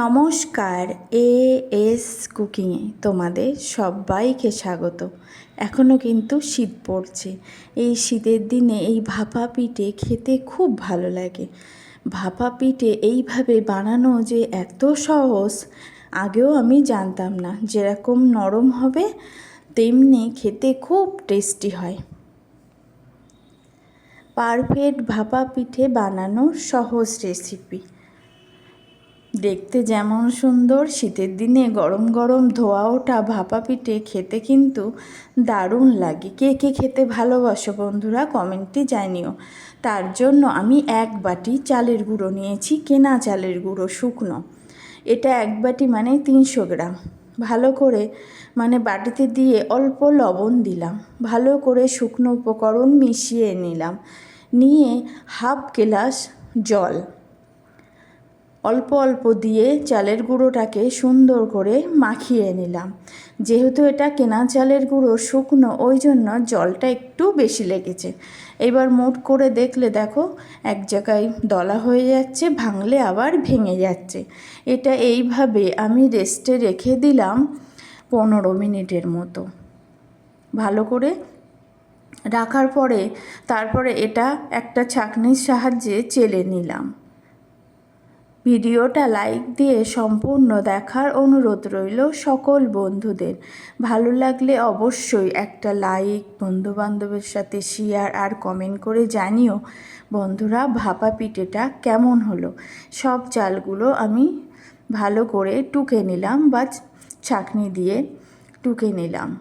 নমস্কার A S কুকিংয়ে তোমাদের সবাইকে স্বাগত। এখনও কিন্তু শীত পড়ছে। এই শীতের দিনে এই ভাপা পিঠে খেতে খুব ভালো লাগে। ভাপা পিঠে এইভাবে বানানো যে এত সহজ, আগেও আমি জানতাম না যেরকম নরম হবে, তেমনি খেতে খুব টেস্টি হয়। পারফেক্ট ভাপা পিঠে বানানোর সহজ রেসিপি। দেখতে যেমন সুন্দর, শীতের দিনে গরম গরম ধোয়া ওঠা, ভাপা পিঠে খেতে কিন্তু দারুণ লাগে। কে কে খেতে ভালোবাসো বন্ধুরা, কমেন্টে জানিও। তার জন্য আমি এক বাটি চালের গুঁড়ো নিয়েছি, কেনা চালের গুঁড়ো শুকনো। এটা এক বাটি মানে তিনশো গ্রাম। ভালো করে মানে বাটিতে দিয়ে অল্প লবণ দিলাম। ভালো করে শুকনো উপকরণ মিশিয়ে নিলাম। নিয়ে হাফ গ্লাস জল। অল্প অল্প দিয়ে চালের গুঁড়োটাকে সুন্দর করে মাখিয়ে নিলাম। যেহেতু এটা কেনা চালের গুঁড়ো শুকনো, ওই জন্য জলটা একটু বেশি লেগেছে। এবার মোট করে দেখলে দেখো, এক জায়গায় দলা হয়ে যাচ্ছে, ভাঙলে আবার ভেঙে যাচ্ছে। এটা এইভাবে আমি রেস্টে রেখে দিলাম পনেরো মিনিটের মতো। ভালো করে রাখার পরে, তারপরে এটা একটা ছাঁকনির সাহায্যে চেলে নিলাম। ভিডিওটা লাইক দিয়ে সম্পূর্ণ দেখার অনুরোধ রইল সকল বন্ধুদের। ভালো লাগলে অবশ্যই একটা লাইক, বন্ধুবান্ধবের সাথে শেয়ার আর কমেন্ট করে জানিও। বন্ধুরা, ভাপা পিঠেটা কেমন হলো? সব চালগুলো আমি ভালো করে টুকে নিলাম বা ছাকনি দিয়ে টুকে নিলাম।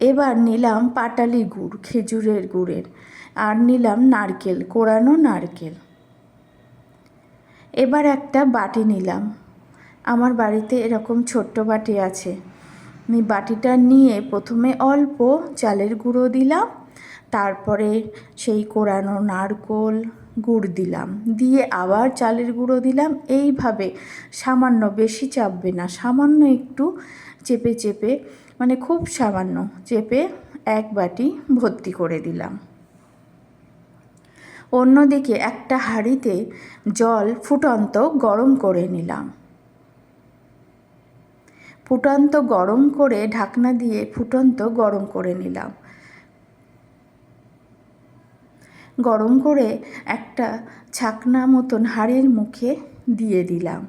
এবার নিলাম পাটালি গুড়, খেজুরের গুড়ের। আর নিলাম নারকেল, কোরানো নারকেল। এবার একটা বাটি নিলাম। আমার বাড়িতে এরকম ছোট্ট বাটি আছে। আমি বাটিটা নিয়ে প্রথমে অল্প চালের গুঁড়ো দিলাম, তারপরে সেই কোরানো নারকোল গুড় দিলাম। দিয়ে আবার চালের গুঁড়ো দিলাম। এইভাবে সামান্য, বেশি চাপবে না, সামান্য একটু চেপে চেপে মানে খুব সামান্য চেপে এক বাটি ভর্তি করে দিলাম। অন্যদিকে একটা হাঁড়িতে জল ফুটন্ত গরম করে নিলাম। ফুটন্ত গরম করে ঢাকনা দিয়ে ফুটন্ত গরম করে নিলাম। গরম করে একটা ছাকনা মতন হাড়ির মুখে দিয়ে দিলাম।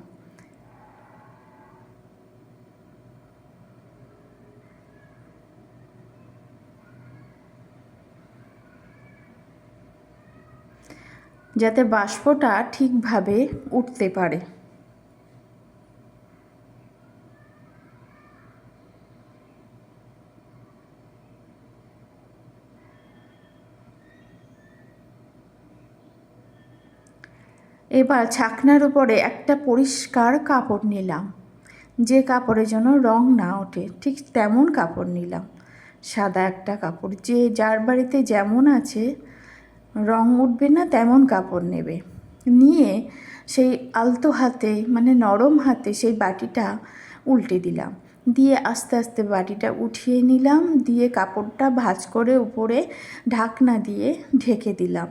যাতে বাষ্পটা ঠিকভাবে উঠতে পারে। এবার ছাকনার উপরে একটা পরিষ্কার কাপড় নিলাম। যে কাপড়ের জন্য রং না ওঠে, ঠিক তেমন কাপড় নিলাম। সাদা একটা কাপড়, যে যার বাড়িতে যেমন আছে রং উঠবে না, তেমন কাপড় নেবে। নিয়ে সেই আলতো হাতে মানে নরম হাতে সেই বাটিটা উল্টে দিলাম। দিয়ে আস্তে আস্তে বাটিটা উঠিয়ে নিলাম, দিয়ে কাপড়টা ভাজ করে উপরে ঢাকনা দিয়ে ঢেকে দিলাম।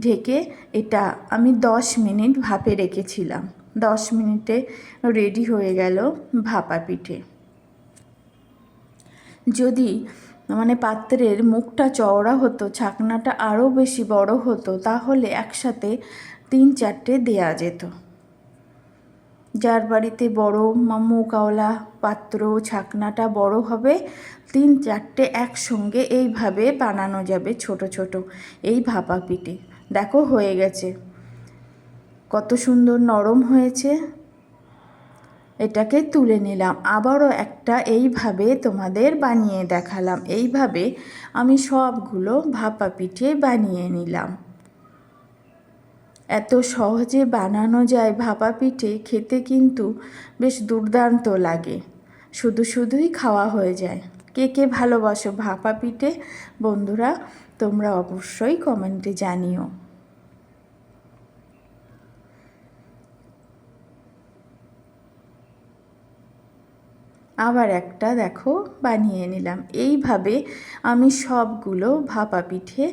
ঢেকে এটা আমি দশ মিনিট ভাপে রেখেছিলাম। দশ মিনিটে রেডি হয়ে গেল ভাপা পিঠে। যদি মানে পাত্রের মুখটা চওড়া হতো, ছাকনাটা আরও বেশি বড় হতো, তাহলে একসাথে তিন চারটে দেয়া যেত। যার বাড়িতে বড় মুকাওলা পাত্র, ছাকনাটা বড় হবে, তিন চারটে একসঙ্গে এইভাবে বানানো যাবে ছোট ছোট এই ভাপা পিঠে। দেখো হয়ে গেছে। কত সুন্দর নরম হয়েছে। এটাকে তুলে নিলাম। আবারও একটা এইভাবে তোমাদের বানিয়ে দেখালাম। এইভাবে আমি সবগুলো ভাপা পিঠে বানিয়ে নিলাম। এত সহজে বানানো যায় ভাপা পিঠে, খেতে কিন্তু বেশ দুর্দান্ত লাগে। শুধু শুধুই খাওয়া হয়ে যায়। কে কে ভালোবাসো ভাপা পিঠে, বন্ধুরা, তোমরা অবশ্যই কমেন্টে জানিও। আবার একটা দেখো বানিয়ে নিলাম। এইভাবে আমি সবগুলো ভাপা পিঠে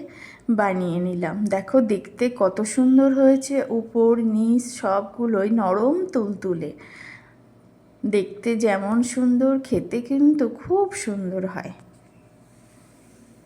বানিয়ে নিলাম। দেখো দেখতে কত সুন্দর হয়েছে। উপর, নিচ সবগুলোই নরম তুলতুলে। দেখতে যেমন সুন্দর, খেতে কিন্তু খুব সুন্দর হয়।